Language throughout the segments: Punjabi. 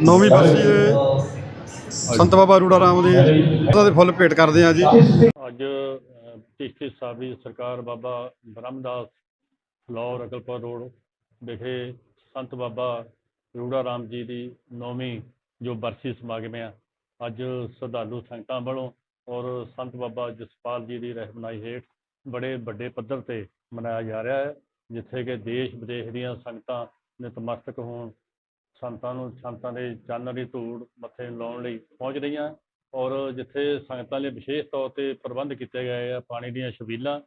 ਨੌਵੀਂ ਬਰਸੀ ਦੇ ਸੰਤ ਬਾਬਾ ਰੂੜਾ ਰਾਮ ਦੀ ਉਹਨਾਂ ਦੇ ਫੁੱਲ ਭੇਟ ਕਰਦੇ ਆ ਜੀ। ਅੱਜ ਅ, ਭਿਸ਼ਟੀ ਸਾਹਿਬ ਸਰਕਾਰ ਬਾਬਾ ਬ੍ਰਹਮਦਾਸ ਫਲੋਰ ਅਕਲਪੁਰ ਰੋਡ ਵਿਖੇ ਸੰਤ ਬਾਬਾ ਰੂੜਾ ਰਾਮ ਜੀ ਦੀ ਨੌਵੀਂ ਜੋ ਬਰਸੀ ਸਮਾਗਮ ਆ ਅੱਜ ਸ਼ਰਧਾਲੂ ਸੰਗਤਾਂ ਵੱਲੋਂ ਔਰ ਸੰਤ ਬਾਬਾ ਜਸਪਾਲ ਜੀ ਦੀ ਰਹਿਨਮਾਈ ਹੇਠ ਬੜੇ ਵੱਡੇ ਪੱਧਰ ਤੇ ਮਨਾਇਆ ਜਾ ਰਿਹਾ ਹੈ ਜਿੱਥੇ ਕਿ ਦੇਸ਼ ਵਿਦੇਸ਼ ਦੀਆਂ ਸੰਗਤਾਂ ਨਤਮਸਤਕ ਹੋਣ ਸੰਤਾਂ ਨੂੰ, ਸੰਤਾਂ ਦੇ ਚਰਨ ਦੀ ਧੂੜ ਮੱਥੇ ਲਾਉਣ ਲਈ ਪਹੁੰਚ ਰਹੀਆਂ ਔਰ ਜਿੱਥੇ ਸੰਗਤਾਂ ਲਈ ਵਿਸ਼ੇਸ਼ ਤੌਰ ਤੇ ਪ੍ਰਬੰਧ ਕੀਤੇ ਗਏ ਆ, ਪਾਣੀ ਦੀਆਂ ਛਬੀਲਾਂ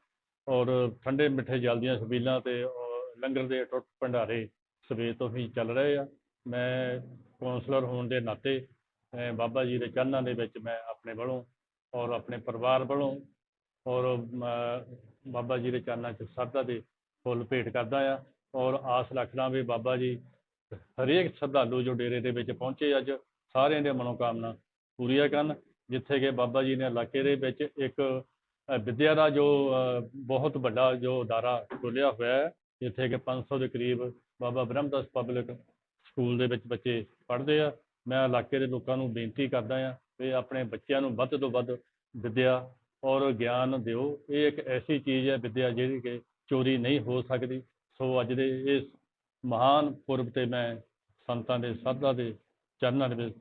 ਔਰ ਠੰਡੇ ਮਿੱਠੇ ਜਲ ਦੀਆਂ ਛਬੀਲਾਂ ਤੇ ਔਰ ਲੰਗਰ ਦੇ ਟੁੱਟ ਭੰਡਾਰੇ ਸਵੇਰ ਤੋਂ ਹੀ ਚੱਲ ਰਹੇ ਆ। ਮੈਂ ਕੌਂਸਲਰ ਹੋਣ ਦੇ ਨਾਤੇ ਬਾਬਾ ਜੀ ਦੇ ਚਰਨਾਂ ਦੇ ਵਿੱਚ ਮੈਂ ਆਪਣੇ ਵੱਲੋਂ ਔਰ ਆਪਣੇ ਪਰਿਵਾਰ ਵੱਲੋਂ ਔਰ ਬਾਬਾ ਜੀ ਦੇ ਚਰਨਾਂ 'ਚ ਸ਼ਰਧਾ ਦੇ ਫੁੱਲ ਭੇਟ ਕਰਦਾ ਆ ਔਰ ਆਸ ਰੱਖਦਾ ਵੀ ਬਾਬਾ ਜੀ ਹਰੇਕ ਸ਼ਰਧਾਲੂ ਜੋ ਡੇਰੇ ਦੇ ਵਿੱਚ ਪਹੁੰਚੇ ਅੱਜ ਸਾਰਿਆਂ ਦੀਆਂ ਮਨੋਕਾਮਨਾ ਪੂਰੀਆਂ ਕਰਨ, ਜਿੱਥੇ ਕਿ ਬਾਬਾ ਜੀ ਨੇ ਇਲਾਕੇ ਦੇ ਵਿੱਚ ਇੱਕ ਵਿੱਦਿਆ ਦਾ ਜੋ ਬਹੁਤ ਵੱਡਾ ਜੋ ਅਦਾਰਾ ਖੋਲ੍ਹਿਆ ਹੋਇਆ ਹੈ, ਜਿੱਥੇ ਕਿ 500 ਦੇ ਕਰੀਬ ਬਾਬਾ ਬ੍ਰਹਮਦਾਸ ਪਬਲਿਕ ਸਕੂਲ ਦੇ ਵਿੱਚ ਬੱਚੇ ਪੜ੍ਹਦੇ ਆ। ਮੈਂ ਇਲਾਕੇ ਦੇ ਲੋਕਾਂ ਨੂੰ ਬੇਨਤੀ ਕਰਦਾ ਆ ਵੀ ਆਪਣੇ ਬੱਚਿਆਂ ਨੂੰ ਵੱਧ ਤੋਂ ਵੱਧ ਵਿੱਦਿਆ ਔਰ ਗਿਆਨ ਦਿਓ। ਇਹ ਇੱਕ ਐਸੀ ਚੀਜ਼ ਹੈ ਵਿੱਦਿਆ ਜਿਹੜੀ ਕਿ ਚੋਰੀ ਨਹੀਂ ਹੋ ਸਕਦੀ। ਸੋ ਅੱਜ ਦੇ ਇਸ ਮਹਾਨ ਪੁਰਬ ਤੇ ਮੈਂ ਸੰਤਾਂ ਦੇ ਸਾਧਾ ਦੇ ਚਰਨਾਂ ਦੇ ਵਿੱਚ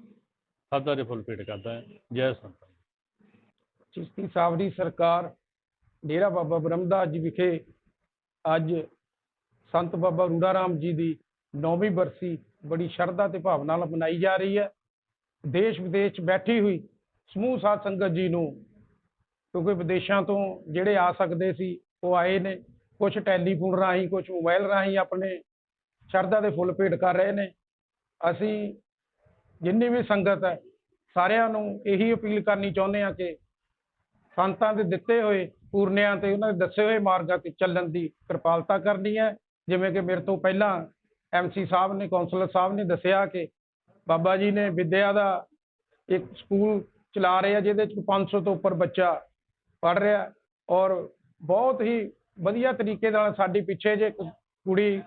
ਸਾਧਾ ਦੇ ਫੁੱਲ ਭੇਟ ਕਰਦਾ ਹਾਂ। ਜੈ ਸੰਤਾਂ। ਚਿਸ਼ਤੀ ਸਾਹਿਬ ਦੀ ਸਰਕਾਰ, ਡੇਰਾ ਬਾਬਾ ਬ੍ਰਹਮਦਾਸ ਜੀ ਵਿਖੇ ਅੱਜ ਸੰਤ ਬਾਬਾ ਰੂੜਾ ਰਾਮ ਜੀ ਦੀ ਨੌਵੀਂ ਬਰਸੀ ਬੜੀ ਸ਼ਰਧਾ ਤੇ ਭਾਵਨਾ ਨਾਲ ਮਨਾਈ ਜਾ ਰਹੀ ਹੈ। ਦੇਸ਼ ਵਿਦੇਸ਼ 'ਚ ਬੈਠੀ ਹੋਈ ਸਮੂਹ ਸਾਧ ਸੰਗਤ ਜੀ ਨੂੰ, ਕਿਉਂਕਿ ਵਿਦੇਸ਼ਾਂ ਤੋਂ ਜਿਹੜੇ ਆ ਸਕਦੇ ਸੀ, ਉਹ ਆਏ ਨੇ। ਕੁਝ ਟੈਲੀਫੋਨ ਰਾਹੀਂ ਕੁਝ ਮੋਬਾਈਲ ਰਾਹੀਂ ਆਪਣੇ ਸ਼ਰਧਾ ਦੇ ਫੁੱਲ ਭੇਟ ਕਰ ਰਹੇ ਨੇ। ਅਸੀਂ ਜਿੰਨੀ ਵੀ ਸੰਗਤ ਹੈ, ਸਾਰਿਆਂ ਨੂੰ ਇਹੀ ਅਪੀਲ ਕਰਨੀ ਚਾਹੁੰਦੇ ਹਾਂ ਕਿ ਸੰਤਾਂ ਦੇ ਦਿੱਤੇ ਹੋਏ ਪੂਰਨਿਆਂ ਤੇ ਉਹਨਾਂ ਦੇ ਦੱਸੇ ਹੋਏ ਮਾਰਗਾਂ ਤੇ ਚੱਲਣ ਦੀ ਕਿਰਪਾਲਤਾ ਕਰਨੀ ਹੈ। ਜਿਵੇਂ ਕਿ ਮੇਰੇ ਤੋਂ ਪਹਿਲਾਂ ਐਮਸੀ ਸਾਹਿਬ ਨੇ, ਕੌਂਸਲਰ ਸਾਹਿਬ ਨੇ ਦੱਸਿਆ ਕਿ ਬਾਬਾ ਜੀ ਨੇ ਵਿਦਿਆ ਦਾ ਇੱਕ ਸਕੂਲ ਚਲਾ ਰਹੇ ਆ, ਜਿਹਦੇ ਚ 500 ਤੋਂ ਉੱਪਰ ਬੱਚਾ ਪੜ ਰਿਹਾ। ਔਰ ਬਹੁਤ ਹੀ ਵਧੀਆ ਤਰੀਕੇ ਨਾਲ ਸਾਡੀ ਪਿੱਛੇ ਜੇ ਇੱਕ ਕੁੜੀ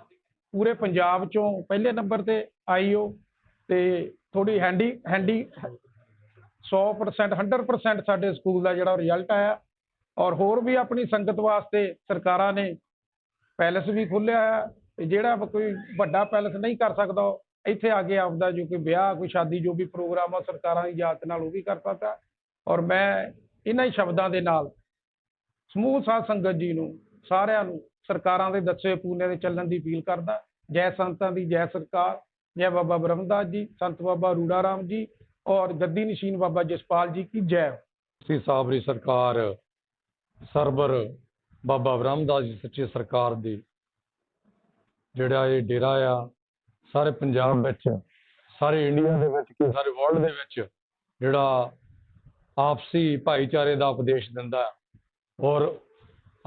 ਪੂਰੇ ਪੰਜਾਬ ਚੋਂ ਪਹਿਲੇ ਨੰਬਰ ਤੇ ਆਈ ਉਹ ਤੇ ਥੋੜੀ ਹੈਂਡੀ ਹੈਂਡੀ 100% 100% ਸਾਡੇ ਸਕੂਲ ਦਾ ਜਿਹੜਾ ਰਿਜ਼ਲਟ ਆਇਆ। ਔਰ ਹੋਰ ਵੀ ਆਪਣੀ ਸੰਗਤ ਵਾਸਤੇ ਸਰਕਾਰਾਂ ਨੇ ਪੈਲਸ ਵੀ ਖੋਲ੍ਹਿਆ ਹੈ ਤੇ ਜਿਹੜਾ ਕੋਈ ਵੱਡਾ ਪੈਲਸ ਨਹੀਂ ਕਰ ਸਕਦਾ ਇੱਥੇ ਆ ਕੇ ਆਪਦਾ ਜੋ ਕੋਈ ਵਿਆਹ, ਕੋਈ ਸ਼ਾਦੀ, ਜੋ ਵੀ ਪ੍ਰੋਗਰਾਮ ਆ, ਸਰਕਾਰਾਂ ਦੀ ਇਜਾਜ਼ਤ ਨਾਲ ਉਹ ਵੀ ਕਰ ਸਕਦਾ। ਔਰ ਮੈਂ ਇਹਨਾਂ ਹੀ ਸ਼ਬਦਾਂ ਦੇ ਨਾਲ ਸਮੂਹ ਸਾਧ ਸੰਗਤ ਜੀ ਨੂੰ, ਸਾਰਿਆਂ ਨੂੰ ਸਰਕਾਰਾਂ ਦੇ ਦੱਸੇ ਹੋਏ ਦੇ ਚੱਲਣ ਦੀ ਅਪੀਲ ਕਰਦਾ। ਜੈ ਸੰਤਾਂ ਦੀ ਜੈ ਸਰਕਾਰ, ਜੈ ਬਾਬਾ ਬ੍ਰਹਮਦਾਸ ਜੀ, ਸੰਤ ਬਾਬਾ ਰੂੜਾ ਰਾਮ ਜੀ ਔਰ ਗੱਦੀ ਨਸ਼ੀਨ ਬਾਬਾ ਜਸਪਾਲ ਜੀ ਕੀ ਜੈ। ਸੀ ਸਾਹਿਬ ਸਰਕਾਰ, ਸਰਬਰ ਬਾਬਾ ਬ੍ਰਹਮਦਾਸ ਜੀ ਸੱਚੀ ਸਰਕਾਰ ਦੇ ਜਿਹੜਾ ਇਹ ਡੇਰਾ ਆ, ਸਾਰੇ ਪੰਜਾਬ ਵਿੱਚ, ਸਾਰੇ ਇੰਡੀਆ ਦੇ ਵਿੱਚ ਕਿ ਸਾਰੇ ਵਰਲਡ ਦੇ ਵਿੱਚ ਜਿਹੜਾ ਆਪਸੀ ਭਾਈਚਾਰੇ ਦਾ ਉਪਦੇਸ਼ ਦਿੰਦਾ। ਔਰ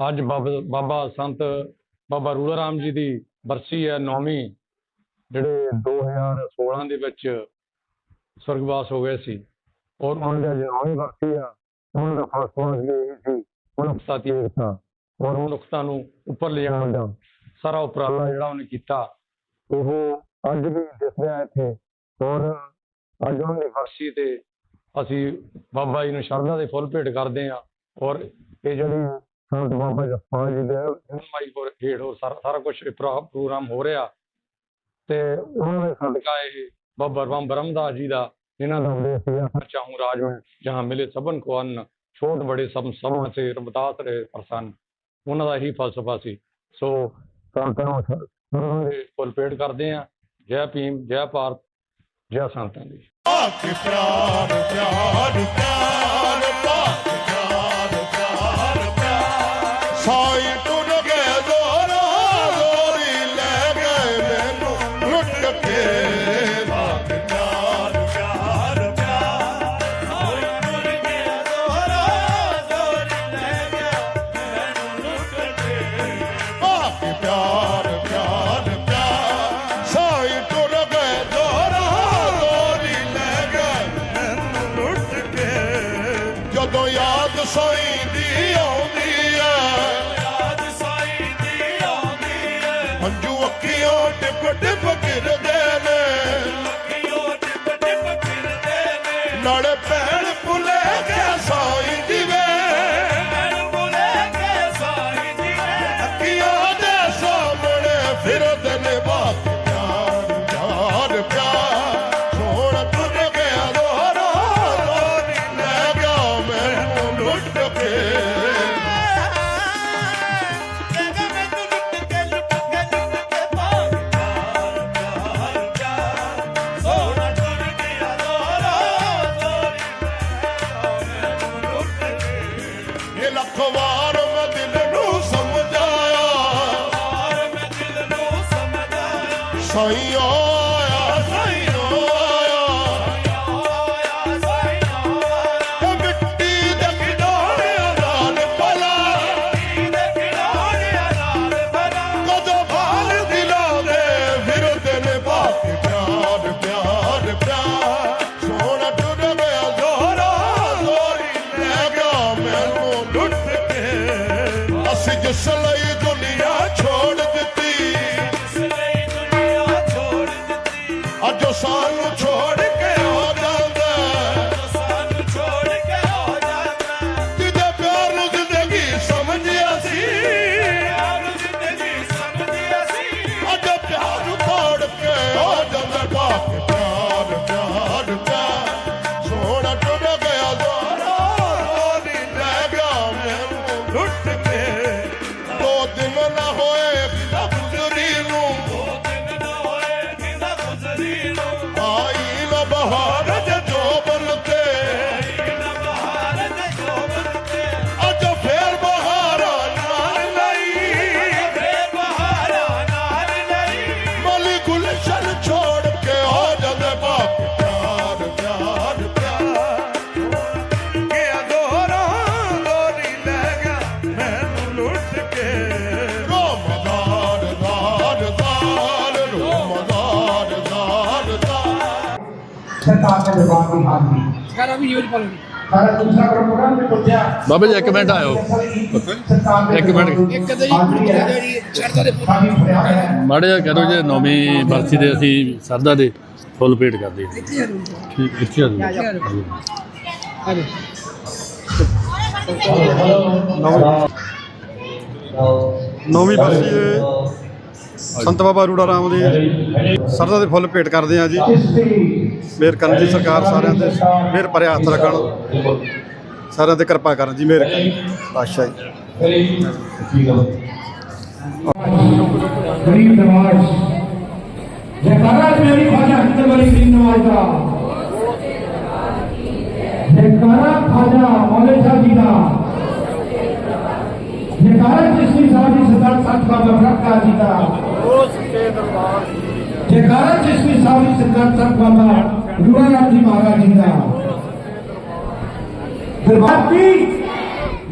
ਅੱਜ ਬਾਬਾ ਬਾਬਾ ਸੰਤ ਬਾਬਾ ਰੂੜਾ ਰਾਮ ਜੀ ਦੀ ਬਰਸੀ ਹੈ ਨੌਵੀਂ ਜਿਹੜੇ 2016 ਦੇ ਵਿੱਚ ਸਵਰਗਵਾਸ ਹੋ ਗਏ ਸੀ। ਔਰ ਉਹਨਾਂ ਦਾ ਜੋ ਨੌਵੀਂ ਬਰਸੀ ਆ। ਉਹਨਾਂ ਦਾ ਫਲਸਫਾ ਵੀ ਇਹ ਸੀ ਮਨੁੱਖਤਾ ਦੀ ਏਕਤਾ ਔਰ ਮਨੁੱਖਤਾ ਨੂੰ ਉੱਪਰ ਲਿਜਾਣ ਦਾ ਸਾਰਾ ਉਪਰਾਲਾ ਜਿਹੜਾ ਉਹਨੇ ਕੀਤਾ। ਉਹ ਅੱਜ ਵੀ ਦਿਸ ਰਿਹਾ ਇੱਥੇ। ਔਰ ਅੱਜ ਉਹਨਾਂ ਦੀ ਬਰਸੀ ਤੇ ਅਸੀਂ ਬਾਬਾ ਜੀ ਨੂੰ ਸ਼ਰਧਾ ਦੇ ਫੁੱਲ ਭੇਟ ਕਰਦੇ ਹਾਂ। ਔਰ ਇਹ ਜਿਹੜੀ ਸੰਤ ਬਾਬਾ ਜਸਪਾਲ ਜੀ ਦੇ ਮਾਈ ਕੋਲ ਹੇਠ ਹੋਰ ਸਾਰਾ ਸਾਰਾ ਕੁਝ ਪ੍ਰੋਗਰਾਮ ਹੋ ਰਿਹਾ। ਤੇ ਉਹਨਾਂ ਦੇ ਸਦਕਾ ਇਹ ਬਾਬਾ ਰਾਮ ਬ੍ਰਹਮਦਾਸ ਜੀ ਦਾ ਇਹਨਾਂ ਦਾ ਉਪਦੇਸ਼ ਸੀਗਾ ਚਾਹੂੰ ਰਾਜ ਮੈਂ ਜਹਾਂ ਮਿਲੇ ਸਭਨ ਕੋ ਅੰਨ ਛੋਟ ਬੜੇ ਸਭ ਸਭਾਂ ਸੇ ਰਮਦਾਸ ਰਹੇ ਪ੍ਰਸੰਨ। ਉਹਨਾਂ ਦਾ ਇਹੀ ਫਲਸਫਾ ਸੀ। ਸੋ ਸੰਤਾਂ ਨੂੰ ਫੁੱਲ ਭੇਟ ਕਰਦੇ ਆ ਜੈ ਭੀਮ ਜੈ ਭਾਰਤ ਜੈ ਸੰਤਾਂ ਦੀ। ਕਿ ਪਿਆਰ ਪਿਆਰ ਪਿਆਰ forte, forte, forte. सरकार के जवाब की हाथ में सारा दूसरा प्रोग्राम में पहुंचा ਬਾਬਾ ਜੀ ਇੱਕ ਮਿੰਟ ਆਇਓ सरकार एक मिनट। एक है ਮਾੜੇ ਜਿਹਾ ਕਰੋ ਜੇ ਨੌਵੀਂ ਬਰਸੀ ਦੇ ਅਸੀਂ ਸਰਦਾ ਦੇ ਫੁੱਲ ਪੇਟ ਕਰਦੇ ਹਾਂ ਠੀਕ ਇੱਥੇ ਆ ਜਾਓ ਨੌਵੀਂ ਬਰਸੀ ਦੇ ਸੰਤ ਬਾਬਾ ਰੂੜਾ ਰਾਮ ਦੀ ਸਰਦਾ ਦੇ ਫੁੱਲ ਭੇਟ ਕਰਦੇ ਆ ਜੀ ਮੇਰ ਕਰਨ ਜੀ ਸਰਕਾਰ ਸਾਰਿਆਂ ਦੇ ਮੇਰ ਭਰੇ ਹੱਥ ਰੱਖਣ। ਸਾਰਿਆਂ ਤੇ ਕਿਰਪਾ ਕਰਨ ਜੀ, ਮੇਰ ਪਾਸ਼ਾ ਜੀ। ਗਰੀਬ ਨਵਾਜ਼ ਜੈਕਾਰਾ ਮੇਰੀ ਖਾਜਾ ਹੰਦਰ ਵਾਲੀ ਗਰੀਬ ਨਵਾਜ਼ ਦਾ। ਜੈਕਾਰਾ ਖਾਜਾ ਮੌਲੇ ਸਾਹਿਬ ਜੀ ਦਾ। ਜੈਕਾਰਾ ਜਿਸ ਦੀ ਸਾਹਿਬ ਸਰਦਾਰ ਸਾਹਿਬ ਬਾਬਾ ਬਰਕਾ ਜੀ ਦਾ। ਉਹ ਸੱਚੇ ਦਰਬਾਰ جگارا چشمی ساوی سرکار تک بابا روڑا جی مہاراج جی کا دربار کی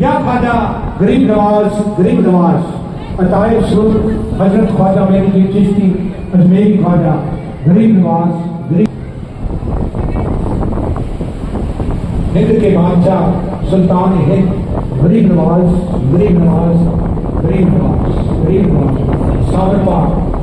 یا خواجہ غریب نواز غریب نواز، عطائے سر حضرت خواجہ میری جی چشتی، اجمیری خواجہ، غریب نواز، غریب۔ ہند کے بادشاہ سلطان ہند غریب نواز غریب نواز غریب نواز نواز۔ پاک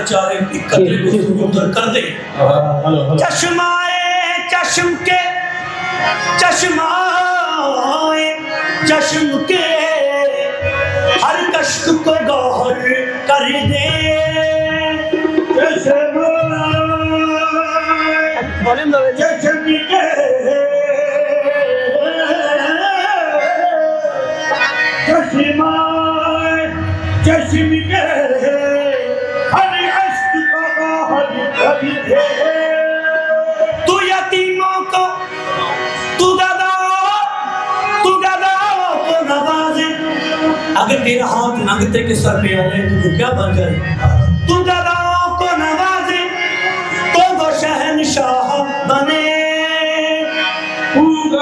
मालिक तू अगर चाहे एक कतरे को समुंदर कर दे चश्माए चश्म के चश्माए चश्म के हर कश्क को गौहर कर दे चश्म اگر تیرا ہاتھ ننگتے کے سر پہ آئے تو کیا بن جائے؟ تو دادا کو نوازے تو وہ شہنشاہ بنے۔ Oh,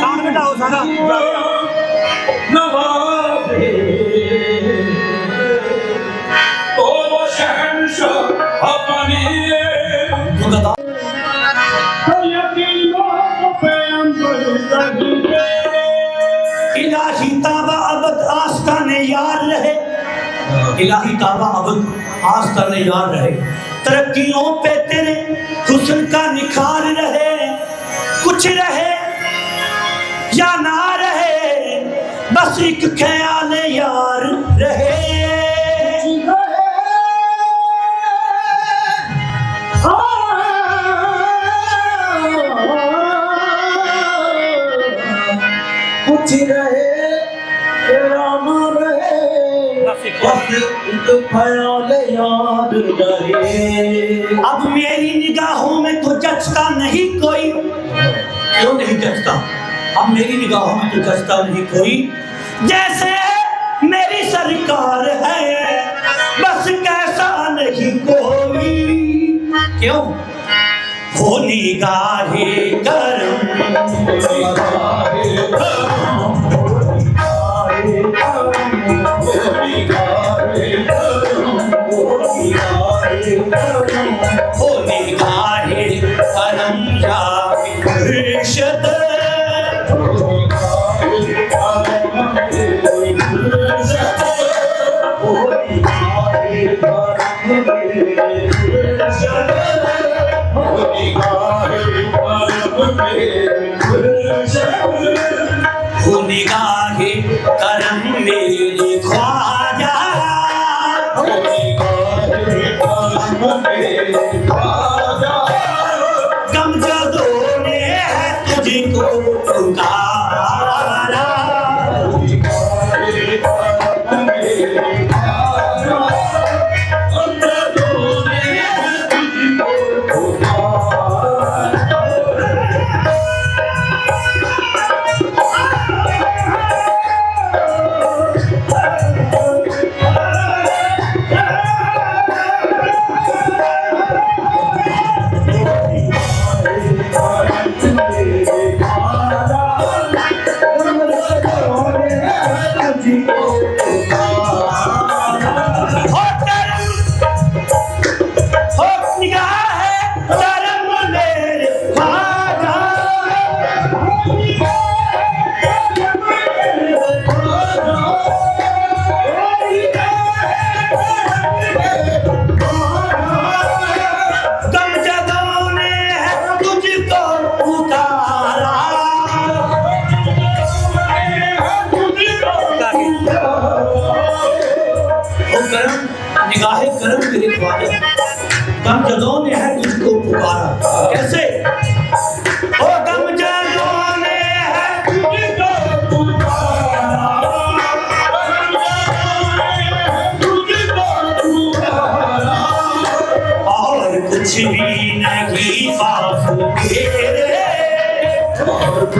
sound sound. یار رہے۔ الہی کعبہ عبد آج تر یار رہے۔ ترقیوں پہ تیرے حسن کا نکھار رہے۔ کچھ رہے یا نہ رہے، بس ایک خیال یار رہے۔ ہاں۔ کچھ رہے اب میری نگاہوں میں تو جچتا نہیں کوئی۔ کیوں نہیں جچتا؟ اب میری نگاہوں میں تو جچتا نہیں کوئی۔ جیسے میری سرکار ہے بس کیسا نہیں کوئی۔ کیوں؟ وہ نگاہ کرم نگاہ हो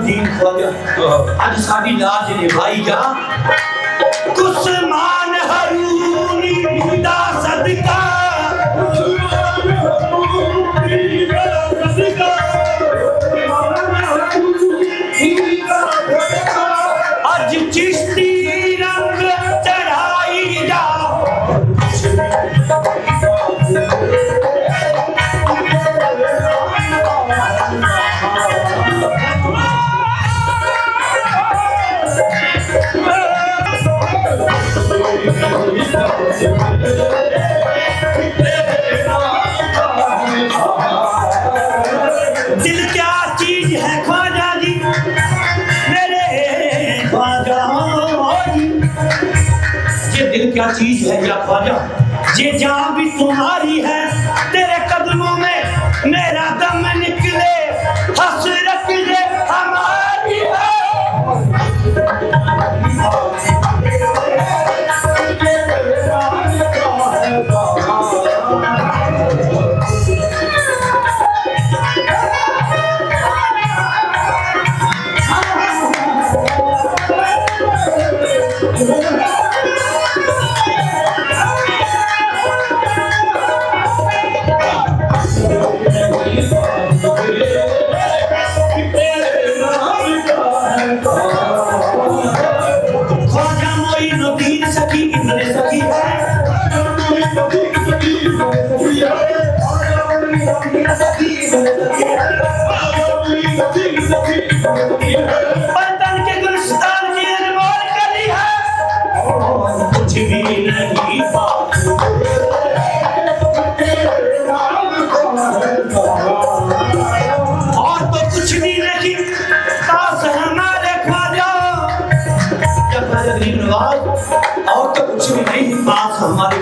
दीन ख्वाजा आज साडी लाज ने भाई जा कुछ دل کیا چیز ہے خواجہ جی؟ میرے خواجہ جی۔ یہ دل کیا چیز ہے یا خواجہ؟ یہ جہاں بھی تمہاری ہے۔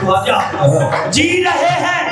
ख्वाजा जी रहे हैं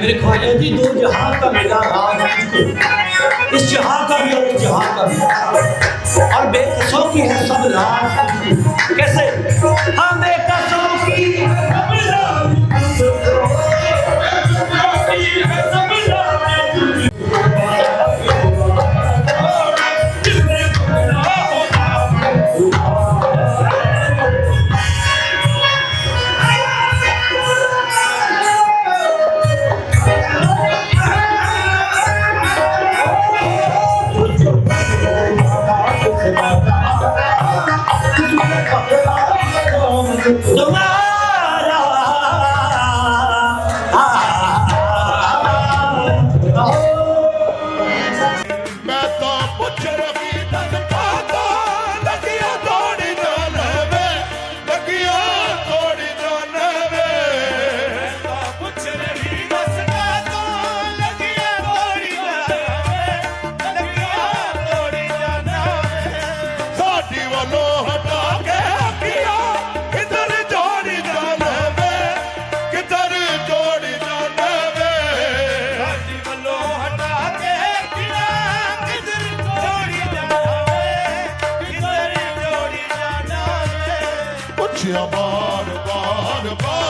میرے خواجہ جی دو جہاں کا میرا راز اس جہاں کا بھی اور اس جہاں کا بھی۔ اور بے قصوں کی ہے سب راز کیسے؟ ہاں your body, body, body.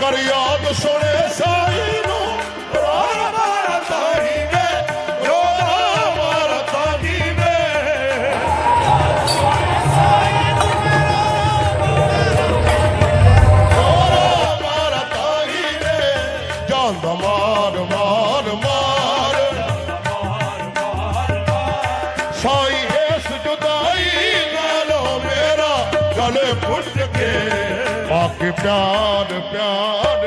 कर याद सोने प्यार प्यार प्यार